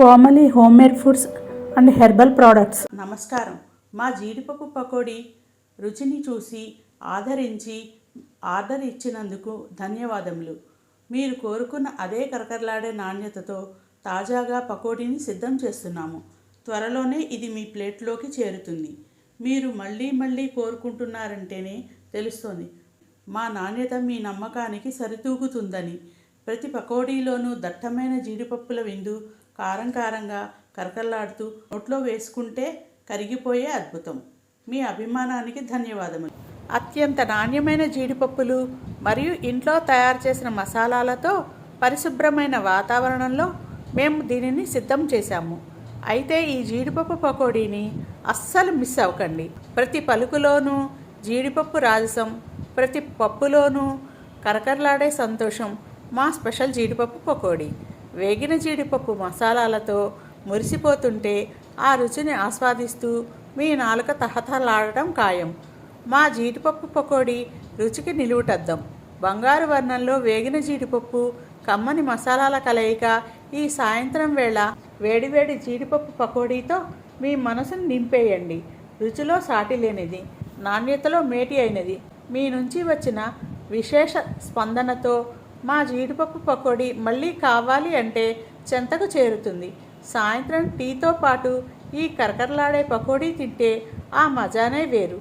Komali homemade foods and herbal products నమస్కారం. మా జీడిపప్పు పకోడీ రుచిని చూసి ఆదరించి ఆర్డర్ ఇచ్చినందుకు ధన్యవాదములు. మీరు కోరుకున్న అదే కరకరలాడే నాణ్యతతో తాజాగా పకోడీని సిద్ధం చేస్తున్నాము. త్వరలోనే ఇది మీ ప్లేట్లోకి చేరుతుంది. మీరు మళ్ళీ మళ్ళీ కోరుకుంటున్నారంటేనే తెలుస్తోంది. మా నాణ్యత మీ నమ్మకానికి సరితూగుతుందని. ప్రతి పకోడీలోనూ దట్టమైన జీడిపప్పుల విందు కారం కారంగా కరకరలాడుతూ నోట్లో వేసుకుంటే కరిగిపోయే అద్భుతం. మీ అభిమానానికి ధన్యవాదములు. అత్యంత నాణ్యమైన జీడిపప్పులు మరియు ఇంట్లో తయారు చేసిన మసాలాలతో పరిశుభ్రమైన వాతావరణంలో మేము దీనిని సిద్ధం చేశాము. అయితే ఈ జీడిపప్పు పకోడీని అస్సలు మిస్ అవ్వకండి. ప్రతి పలుకులోనూ జీడిపప్పు రాజసం ప్రతి పప్పులోనూ కరకరలాడే సంతోషం మా స్పెషల్ జీడిపప్పు పకోడీ. వేగిన జీడిపప్పు మసాలాలతో మురిసిపోతుంటే ఆ రుచిని ఆస్వాదిస్తూ మీ నాలుక తహతలాడటం ఖాయం. మా జీడిపప్పు పకోడీ రుచికి నిలువుటద్దాం. బంగారు వర్ణంలో వేగిన జీడిపప్పు కమ్మని మసాలాల కలయిక ఈ సాయంత్రం వేళ వేడివేడి జీడిపప్పు పకోడీతో మీ మనసును నింపేయండి. రుచిలో సాటి లేనిది నాణ్యతలో మేటి అయినది. మీ నుంచి వచ్చిన విశేష స్పందనతో మా జీడిపప్పు పకోడీ మళ్ళీ కావాలి అంటే చెంతకు చేరుతుంది. సాయంత్రం టీతో పాటు ఈ కరకరలాడే పకోడీ తింటే ఆ మజానే వేరు.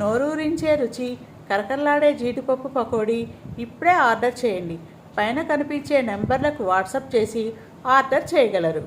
నోరూరించే రుచి కరకరలాడే జీడిపప్పు పకోడీ ఇప్పుడే ఆర్డర్ చేయండి. పైన కనిపించే నెంబర్లకు వాట్సాప్ చేసి ఆర్డర్ చేయగలరు.